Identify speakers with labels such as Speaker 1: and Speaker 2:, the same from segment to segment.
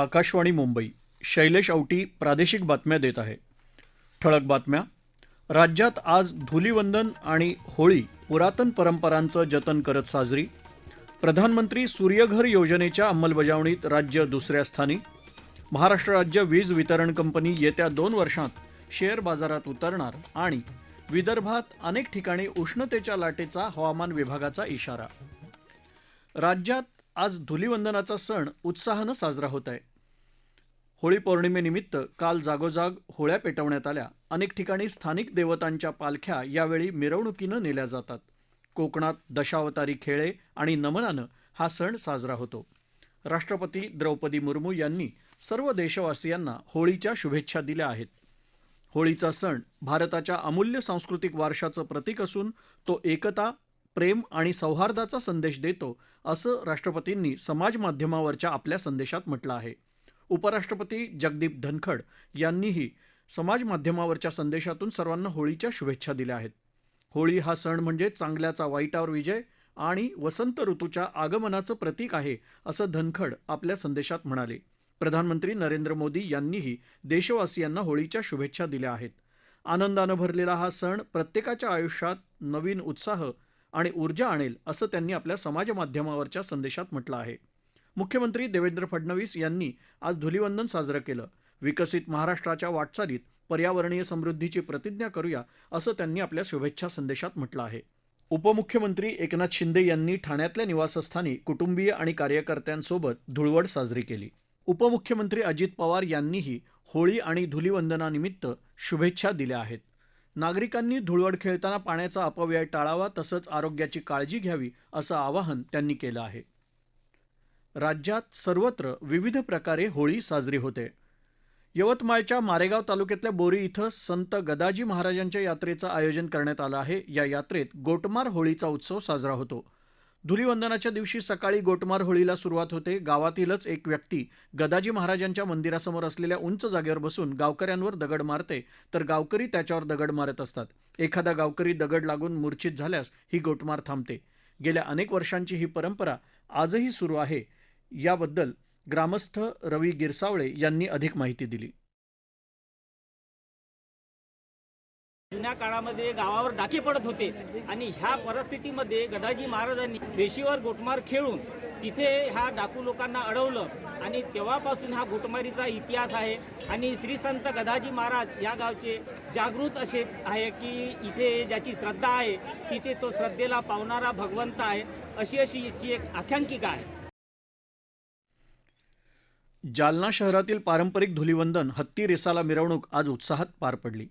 Speaker 1: आकाशवाणी मुंबई शैलेश औटी प्रादेशिक बातम्या देत आहे ठळक बातम्या राज्यात आज धुलीवंदन आणि होळी पुरातन परंपरांचं जतन करत साजरी प्रधानमंत्री सूर्यघर योजनेच्या अंमलबजावणीत राज्य दुसऱ्या स्थानी महाराष्ट्र राज्य वीज वितरण कंपनी येत्या दोन वर्षांत शेअर बाजारात उतरणार आणि विदर्भात अनेक ठिकाणी उष्णतेच्या लाटेचा हवामान विभागाचा इशारा राज्यात आज धुलिवंदनाचा सण उत्साहानं साजरा होत आहे होळी पौर्णिमेनिमित्त काल जागोजाग होळ्या पेटवण्यात आल्या अनेक ठिकाणी स्थानिक देवतांच्या पालख्या यावेळी मिरवणुकीनं नेल्या जातात कोकणात दशावतारी खेळे आणि नमनानं हा सण साजरा होतो राष्ट्रपती द्रौपदी मुर्मू यांनी सर्व देशवासियांना होळीच्या शुभेच्छा दिल्या आहेत होळीचा सण भारताच्या अमूल्य सांस्कृतिक वारशाचं प्रतीक असून तो एकता प्रेम आणि सौहार्दाचा संदेश देतो असं राष्ट्रपतींनी समाजमाध्यमावरच्या आपल्या संदेशात म्हटलं आहे उपराष्ट्रपती जगदीप धनखड यांनीही समाजमाध्यमावरच्या संदेशातून सर्वांना होळीच्या शुभेच्छा दिल्या आहेत होळी हा सण म्हणजे चांगल्याचा वाईटावर विजय आणि वसंत ऋतूच्या आगमनाचं प्रतीक आहे असं धनखड आपल्या संदेशात म्हणाले प्रधानमंत्री नरेंद्र मोदी यांनीही देशवासियांना होळीच्या शुभेच्छा दिल्या आहेत आनंदानं भरलेला हा सण प्रत्येकाच्या आयुष्यात नवीन उत्साह आणि ऊर्जा आणेल असं त्यांनी आपल्या समाजमाध्यमावरच्या संदेशात म्हटलं आहे मुख्यमंत्री देवेंद्र फडणवीस यांनी आज धुलिवंदन साजरं केलं विकसित महाराष्ट्राच्या वाटचालीत पर्यावरणीय समृद्धीची प्रतिज्ञा करूया असं त्यांनी आपल्या शुभेच्छा संदेशात म्हटलं आहे उपमुख्यमंत्री एकनाथ शिंदे यांनी ठाण्यातल्या निवासस्थानी कुटुंबीय आणि कार्यकर्त्यांसोबत धुळवड साजरी केली उपमुख्यमंत्री अजित पवार यांनीही होळी आणि धुलिवंदनानिमित्त शुभेच्छा दिल्या आहेत नागरिकांनी धुळवड खेळताना पाण्याचा अपव्यय टाळावा तसंच आरोग्याची काळजी घ्यावी असं आवाहन त्यांनी केलं आहे राज्यात सर्वत्र विविध प्रकारे होळी साजरी होते यवतमाळच्या मारेगाव तालुक्यातल्या बोरी इथं संत गदाजी महाराजांच्या यात्रेचं आयोजन करण्यात आलं आहे या यात्रेत गोटमार होळीचा उत्सव साजरा होतो धुलिवंदनाच्या दिवशी सकाळी गोटमार होळीला सुरुवात होते गावातीलच एक व्यक्ती गदाजी महाराजांच्या मंदिरासमोर असलेल्या उंच जागेवर बसून गावकऱ्यांवर दगड मारते तर गावकरी त्याच्यावर दगड मारत असतात एखादा गावकरी दगड लागून मूर्छित झाल्यास ही गोटमार थांबते गेल्या अनेक वर्षांची ही परंपरा आजही सुरू आहे याबद्दल ग्रामस्थ रवी गिरसावळे यांनी अधिक माहिती दिली जुन्या काळामध्ये गावावर डाके पडत होते आणि ह्या परिस्थितीमध्ये गदाजी महाराजांनी वेशीवर गोटमार खेळून तिथे ह्या डाकू लोकांना अडवलं आणि तेव्हापासून हा गोटमारीचा इतिहास आहे आणि श्री संत गदाजी महाराज या गावचे जागृत असे आहे की इथे ज्याची श्रद्धा आहे तिथे तो श्रद्धेला पावणारा भगवंत आहे अशी अशी याची एक आख्यांकिका आहे
Speaker 2: जालना शहरातील पारंपरिक धुलिवंदन हत्ती रेसाला मिरवणूक आज उत्साहात पार पडली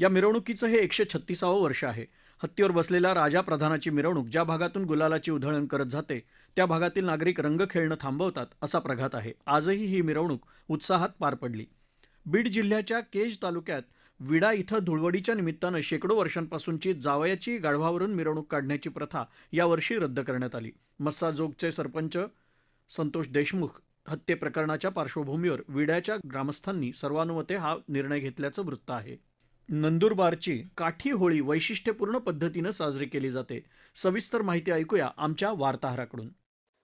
Speaker 2: या मिरवणुकीचं हे एकशे छत्तीसावं वर्ष आहे हत्तीवर बसलेल्या राजा प्रधानाची मिरवणूक ज्या भागातून गुलालाची उधळण करत जाते त्या भागातील नागरिक रंग खेळणं थांबवतात असा प्रघात आहे आजही ही मिरवणूक उत्साहात पार पडली बीड जिल्ह्याच्या केज तालुक्यात विडा इथं धुळवडीच्या निमित्तानं शेकडो वर्षांपासूनची जावयाची गाढवावरून मिरवणूक काढण्याची प्रथा यावर्षी रद्द करण्यात आली मस्साजोगचे सरपंच संतोष देशमुख हत्येप्रकरणाच्या पार्श्वभूमीवर विड्याच्या ग्रामस्थांनी सर्वानुमते हा निर्णय घेतल्याचं वृत्त आहे नंदुरबारची काठी होळी वैशिष्ट्यपूर्ण पद्धतीनं साजरी केली जाते सविस्तर माहिती ऐकूया आमच्या वार्ताहराकडून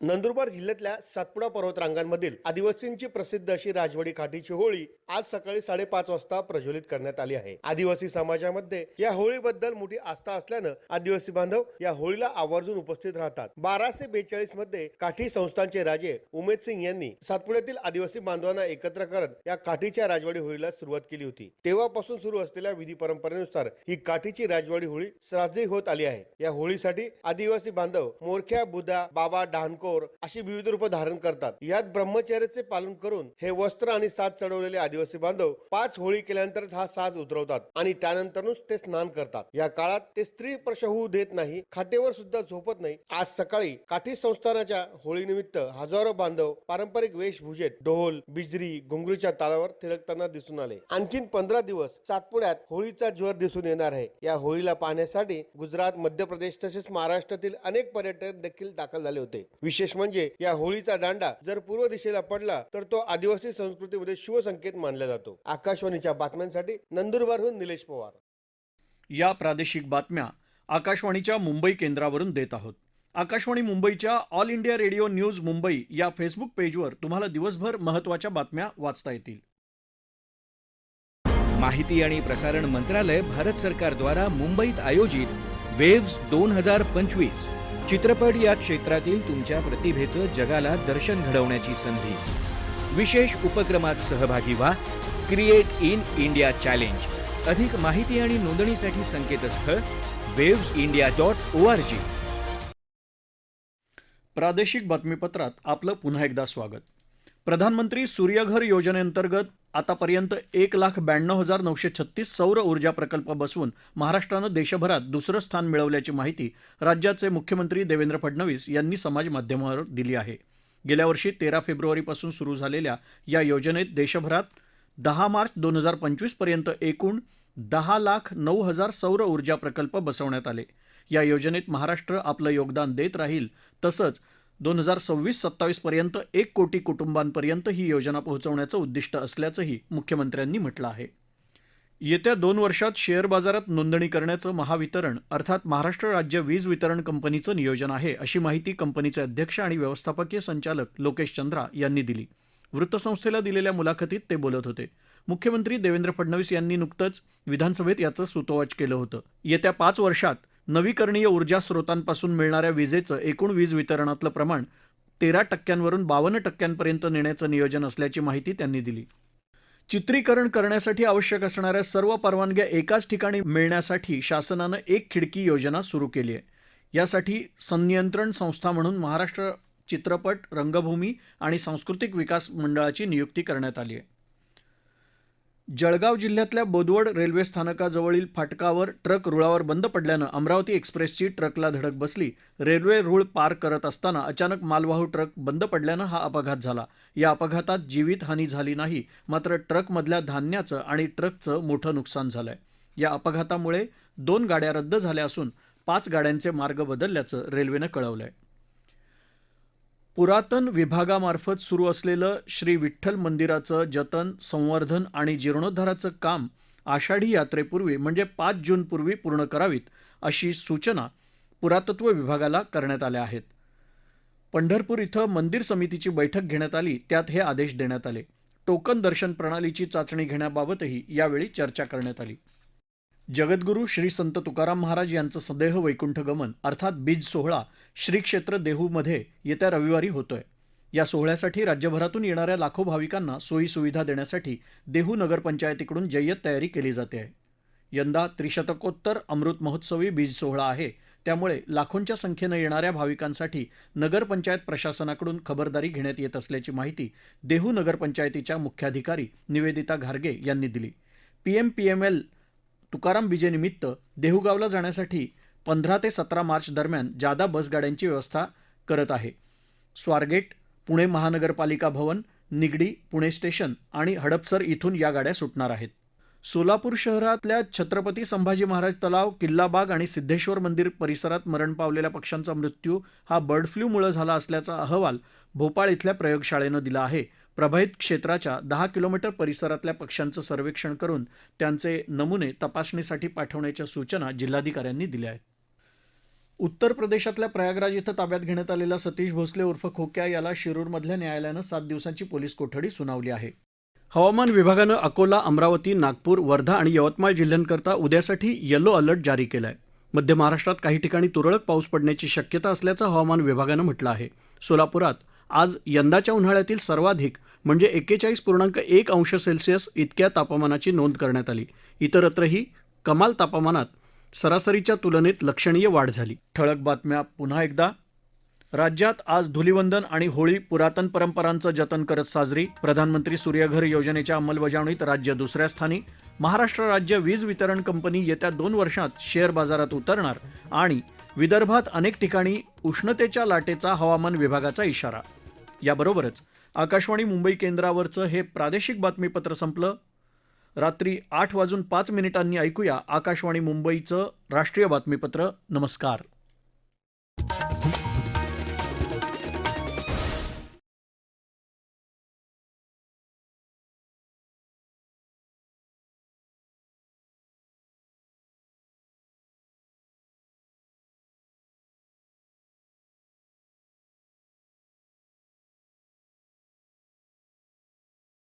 Speaker 3: नंदुरबार जिल्ह्यातल्या सातपुडा पर्वतरांगांमधील आदिवासींची प्रसिद्ध अशी राजवाडी खाटीची होळी आज सकाळी साडेपाच वाजता प्रज्वलित करण्यात आली आहे आदिवासी समाजामध्ये या होळीबद्दल मोठी आस्था असल्यानं आदिवासी बांधव या होळीला आवर्जून उपस्थित राहतात बाराशे बेचाळीस मध्ये काठी संस्थांचे राजे उमेद सिंग यांनी सातपुड्यातील आदिवासी बांधवांना एकत्र करत या काठीच्या राजवाडी होळीला सुरुवात केली होती तेव्हापासून सुरू असलेल्या विधी परंपरेनुसार ही काठीची राजवाडी होळी साजरी होत आली आहे या होळीसाठी आदिवासी बांधव मोरख्या बुधा बाबा डानको चोर अशी विविध रूप धारण करतात यात ब्रह्मचर्याचे पालन करून हे वस्त्र आणि साज चढवलेले आदिवासी बांधव पाच होळी केल्यानंतरच हा साज उतरवतात आणि त्यानंतरच ते स्नान करतात या काळात ते स्त्री स्पर्श होऊ देत नाही खाटेवर सुद्धा झोपत नाही आज सकाळी काठी संस्थानाच्या होळीनिमित्त हजारो बांधव पारंपरिक वेशभूषेत ढोल बिजरी घुंगरूच्या तालावर थिरकताना दिसून आले आणखीन पंधरा दिवस सातपुड्यात होळीचा ज्वर दिसून येणार आहे या होळीला पाहण्यासाठी गुजरात मध्य प्रदेश तसेच महाराष्ट्रातील अनेक पर्यटक देखील दाखल झाले होते विशेष विशेष म्हणजे या होळीचा दांडा जर पूर्व दिशेला पडला तर तो आदिवासी संस्कृतीमध्ये शिवसंकेत मानला जातो आकाशवाणीच्या बातम्यांसाठी नंदुरबारहून निलेश पवार
Speaker 2: या प्रादेशिक बातम्या आकाशवाणीच्या मुंबई केंद्रावरून देत आहोत आकाशवाणी मुंबईच्या All India Radio news Mumbai या फेसबुक पेजवर तुम्हाला दिवसभर महत्वाच्या बातम्या वाचता येतील
Speaker 4: माहिती आणि प्रसारण मंत्रालय भारत सरकारद्वारा मुंबईत आयोजित वेव्स दोन हजार पंचवीस चित्रपट या क्षेत्रातील तुमच्या प्रतिभेचं जगाला दर्शन घडवण्याची संधी विशेष उपक्रमात सहभागी व्हा क्रिएट इन इंडिया चॅलेंज अधिक माहिती आणि नोंदणीसाठी संकेतस्थळ waves India dot O R G
Speaker 2: प्रादेशिक बातमीपत्रात आपलं पुन्हा एकदा स्वागत प्रधानमंत्री सूर्यघर योजनेअंतर्गत आतापर्यंत एक लाख ब्याण्णव हजार नऊशे छत्तीस सौर ऊर्जा प्रकल्प बसवून महाराष्ट्रानं देशभरात दुसरं स्थान मिळवल्याची माहिती राज्याचे मुख्यमंत्री देवेंद्र फडणवीस यांनी समाज माध्यमावर दिली आहे गेल्या वर्षी तेरा फेब्रुवारीपासून सुरू झालेल्या या योजनेत देशभरात दहा मार्च दोन हजार पंचवीसपर्यंत एकूण दहा लाख नऊ हजार सौर ऊर्जा प्रकल्प बसवण्यात आले या योजनेत महाराष्ट्र आपलं योगदान देत राहील तसंच दोन हजार सव्वीस सत्तावीसपर्यंत एक कोटी कुटुंबांपर्यंत ही योजना पोहोचवण्याचं उद्दिष्ट असल्याचंही मुख्यमंत्र्यांनी म्हटलं आहे येत्या दोन वर्षात शेअर बाजारात नोंदणी करण्याचं महावितरण अर्थात महाराष्ट्र राज्य वीज वितरण कंपनीचं नियोजन आहे अशी माहिती कंपनीचे अध्यक्ष आणि व्यवस्थापकीय संचालक लोकेश चंद्रा यांनी दिली वृत्तसंस्थेला दिलेल्या मुलाखतीत ते बोलत होते मुख्यमंत्री देवेंद्र फडणवीस यांनी नुकतंच विधानसभेत याचं सुतोवाच केलं होतं येत्या पाच वर्षात नवीकरणीय ऊर्जा स्रोतांपासून मिळणाऱ्या विजेचं एकूण वीज वितरणातलं प्रमाण तेरा टक्क्यांवरून बावन्न टक्क्यांपर्यंत नेण्याचं नियोजन असल्याची माहिती त्यांनी दिली चित्रीकरण करण्यासाठी आवश्यक असणाऱ्या सर्व परवानग्या एकाच ठिकाणी मिळण्यासाठी शासनानं एक खिडकी योजना सुरू केली आहे यासाठी संनियंत्रण संस्था म्हणून महाराष्ट्र चित्रपट रंगभूमी आणि सांस्कृतिक विकास मंडळाची नियुक्ती करण्यात आली आहे जळगाव जिल्ह्यातल्या बोदवड रेल्वे स्थानकाजवळील फाटकावर ट्रक रुळावर बंद पडल्यानं अमरावती एक्सप्रेसची ट्रकला धडक बसली रेल्वे रुळ पार करत असताना अचानक मालवाहू ट्रक बंद पडल्यानं हा अपघात झाला या अपघातात जीवितहानी झाली नाही मात्र ट्रकमधल्या धान्याचं आणि ट्रकचं मोठं नुकसान झालंय या अपघातामुळे दोन गाड्या रद्द झाल्या असून पाच गाड्यांचे मार्ग बदलल्याचं रेल्वेनं कळवलं आहे पुरातन विभागामार्फत सुरू असलेलं श्री विठ्ठल मंदिराचं जतन संवर्धन आणि जीर्णोद्धाराचं काम आषाढी यात्रेपूर्वी म्हणजे पाच जूनपूर्वी पूर्ण करावीत अशी सूचना पुरातत्व विभागाला करण्यात आल्या आहेत पंढरपूर इथं मंदिर समितीची बैठक घेण्यात आली त्यात हे आदेश देण्यात आले टोकन दर्शन प्रणालीची चाचणी घेण्याबाबतही यावेळी चर्चा करण्यात आली जगद्गुरू श्री संत तुकाराम महाराज यांचं सदेह वैकुंठ गमन अर्थात बीज सोहळा श्री क्षेत्र देहूमध्ये येत्या रविवारी होतोय या सोहळ्यासाठी राज्यभरातून येणाऱ्या लाखो भाविकांना सोयीसुविधा देण्यासाठी देहू नगरपंचायतीकडून जय्यत तयारी केली जाते आहे यंदा त्रिशतकोत्तर अमृत महोत्सवी बीज सोहळा आहे त्यामुळे लाखोंच्या संख्येनं येणाऱ्या भाविकांसाठी नगरपंचायत प्रशासनाकडून खबरदारी घेण्यात येत असल्याची माहिती देहू नगरपंचायतीच्या मुख्याधिकारी निवेदिता घारगे यांनी दिली P M P M L Tukaram विजयनिमित्त देहूगावला जाण्यासाठी पंधरा ते सतरा मार्च दरम्यान जादा बसगाड्यांची व्यवस्था करत आहे स्वारगेट पुणे महानगरपालिका भवन निगडी पुणे स्टेशन आणि हडपसर इथून या गाड्या सुटणार आहेत सोलापूर शहरातल्या छत्रपती संभाजी महाराज तलाव किल्ला बाग आणि सिद्धेश्वर मंदिर परिसरात मरण पावलेल्या पक्ष्यांचा मृत्यू हा बर्ड फ्लूमुळे झाला असल्याचा अहवाल भोपाळ इथल्या प्रयोगशाळेनं दिला आहे प्रभावित क्षेत्राच्या दहा किलोमीटर परिसरातल्या पक्ष्यांचं सर्वेक्षण करून त्यांचे नमुने तपासणीसाठी पाठवण्याच्या सूचना जिल्हाधिकाऱ्यांनी दिल्या आहेत उत्तर प्रदेशातल्या प्रयागराज इथं ताब्यात घेण्यात आलेला सतीश भोसले उर्फ खोक्या याला शिरूरमधल्या न्यायालयानं सात दिवसांची पोलीस कोठडी सुनावली आहे हवामान विभागानं अकोला अमरावती नागपूर वर्धा आणि यवतमाळ जिल्ह्यांकरता उद्यासाठी येलो अलर्ट जारी केला आहे मध्य महाराष्ट्रात काही ठिकाणी तुरळक पाऊस पडण्याची शक्यता असल्याचं हवामान विभागानं म्हटलं आहे सोलापुरात आज यंदाच्या उन्हाळ्यातील सर्वाधिक म्हणजे एक्केचाळीस पूर्णांक एक अंश सेल्सिअस इतक्या तापमानाची नोंद करण्यात आली इतरत्रही कमाल तापमानात सरासरीच्या तुलनेत लक्षणीय वाढ झाली ठळक बातम्या पुन्हा एकदा राज्यात आज धुलिवंदन आणि होळी पुरातन परंपरांचं जतन करत साजरी प्रधानमंत्री सूर्यघर योजनेच्या अंमलबजावणीत राज्य दुसऱ्या स्थानी महाराष्ट्र राज्य वीज वितरण कंपनी येत्या दोन वर्षात शेअर बाजारात उतरणार आणि विदर्भात अनेक ठिकाणी उष्णतेच्या लाटेचा हवामान विभागाचा इशारा याबरोबरच आकाशवाणी मुंबई केंद्रावरचं हे प्रादेशिक बातमीपत्र संपलं रात्री आठ वाजून पाच मिनिटांनी ऐकूया आकाशवाणी मुंबईचं राष्ट्रीय बातमीपत्र नमस्कार